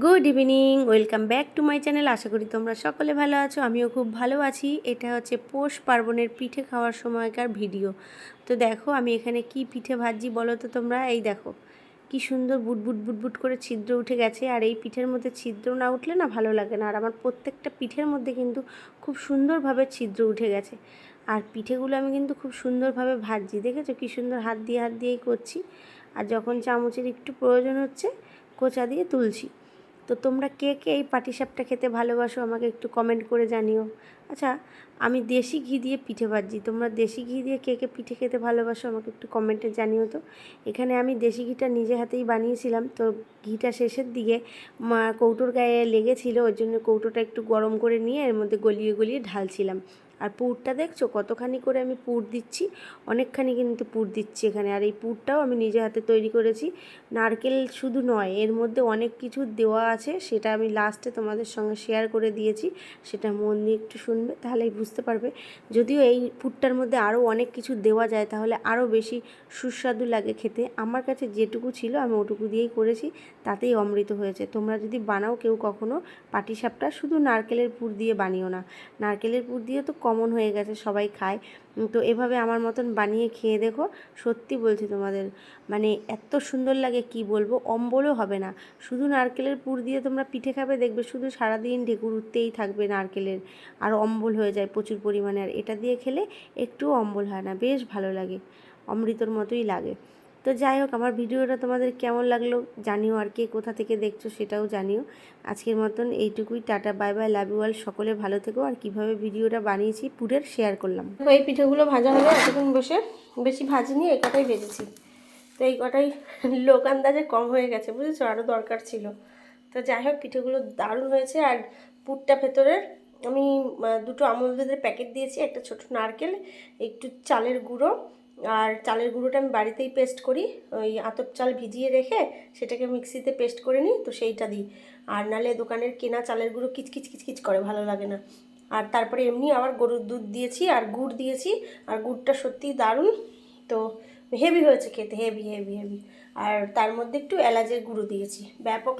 Good evening, welcome back to my channel. আশা করি তোমরা সকলে ভালো আছো, আমিও খুব ভালো আছি। এটা হচ্ছে পৌষ পার্বণের পিঠে খাওয়ার সময়কার ভিডিও। তো দেখো, আমি এখানে কি পিঠে ভাজি বলো তো তোমরা? এই দেখো, কি সুন্দর বুটবুট বুটবুট করে ছিদ্র উঠে গেছে। আর এই পিঠের মধ্যে ছিদ্র না উঠলে না ভালো লাগে না। আর আমার প্রত্যেকটা পিঠের মধ্যে কিন্তু খুব সুন্দরভাবে ছিদ্র উঠে গেছে। আর পিঠেগুলো আমি কিন্তু খুব সুন্দরভাবে ভাজছি। দেখেছ কি সুন্দর হাত দিয়ে, হাত দিয়েই করছি। আর যখন চামচের একটু প্রয়োজন হচ্ছে, কোচা দিয়ে তুলছি। তো তোমরা কে কে এই পাটিসাপটা খেতে ভালোবাসো আমাকে একটু কমেন্ট করে জানিও। আচ্ছা আমি দেশি ঘি দিয়ে পিঠে ভাজি তোমরা দেশি ঘি দিয়ে কে কে পিঠে খেতে ভালোবাসো আমাকে একটু কমেন্টে জানিও তো। এখানে আমি দেশি ঘিটা নিজে হাতেই বানিয়েছিলাম, তো ঘিটা শেষের দিকে কৌটোর গায়ে লেগেছিল, ওই জন্য কৌটোটা একটু গরম করে নিয়ে এর মধ্যে গলিয়ে গলিয়ে ঢালছিলাম। আর পুরটা দেখছ? কতখানি করে আমি পুর দিচ্ছি? অনেকখানি কিন্তু পুর দিচ্ছি এখানে। আর এই পুরটাও আমি নিজে হাতে তৈরি করেছি। নারকেল শুধু নয়, এর মধ্যে অনেক কিছু দেওয়া আছে। সেটা আমি লাস্টে তোমাদের সঙ্গে শেয়ার করে দিয়েছি। সেটা মন দিয়ে একটু শুনবে, তাহলেই বুঝতে পারবে। যদিও এই পুরটার মধ্যে আরও অনেক কিছু দেওয়া যায়, তাহলে আরও বেশি সুস্বাদু লাগে খেতে। আমার কাছে যেটুকু ছিল, আমি ওটুকু দিয়েই করেছি। তাতেই অমৃত হয়েছে। তোমরা যদি বানাও কেউ কখনো, পাটিসাপটা শুধু নারকেলের পুর দিয়ে বানিও না। নারকেলের পুর দিয়ে তো কমন হয়ে গেছে, সবাই খায়। তো এভাবে আমার মতন বানিয়ে খেয়ে দেখো, সত্যি বলছি তোমাদের মানে এত সুন্দর লাগে কি বলব, অম্বলও হবে না। শুধু নারকেলের পুর দিয়ে তোমরা পিঠে খাবে, দেখবে শুধু সারাদিন ঢেকুর উঠতেই থাকবে নারকেলের, আর অম্বল হয়ে যায় প্রচুর পরিমাণে। আর এটা দিয়ে খেলে একটুও অম্বল হয় না, বেশ ভালো লাগে, অমৃতর মতোই লাগে। তো যাই হোক, আমার ভিডিওটা তোমাদের কেমন লাগল জানিও আর কে কোথা থেকে দেখছ সেটাও জানিও। আজকের মতন এইটুকুই, tata, bye bye, love you all. সকলে ভালো থেকো আর কীভাবে ভিডিওটা বানিয়েছি পুরের শেয়ার করলাম। তো এই পিঠেগুলো ভাজা হলে এতক্ষণ বসে। বেশি ভাজিনি, এই কটাই ভেজেছি। তো এই কটাই লোক আন্দাজে কম হয়ে গেছে, বুঝেছ? আরও দরকার ছিল। তো যাই হোক, পিঠেগুলো দারুণ হয়েছে আর পুরটা ভেতরের আমি দুটো আমুল দুধের প্যাকেট দিয়েছি, একটা ছোট নারকেল, একটু চালের গুঁড়ো আর চালের গুঁড়োটা আমি বাড়িতেই পেস্ট করি। ওই আতপ চাল ভিজিয়ে রেখে সেটাকে মিক্সিতে পেস্ট করে নিই, তো সেইটা দিই। আর নালে দোকানের কেনা চালের গুঁড়ো কিচকিচ কিচকিচ করে, ভালো লাগে না। আর তারপরে এমনি আবার গরুর দুধ দিয়েছি আর গুড় দিয়েছি, আর গুড়টা সত্যিই দারুণ। তো হেভি হয়েছে খেতে হেভি হেভি হেভি আর তার মধ্যে একটু এলাচের গুঁড়ো দিয়েছি। ব্যাপক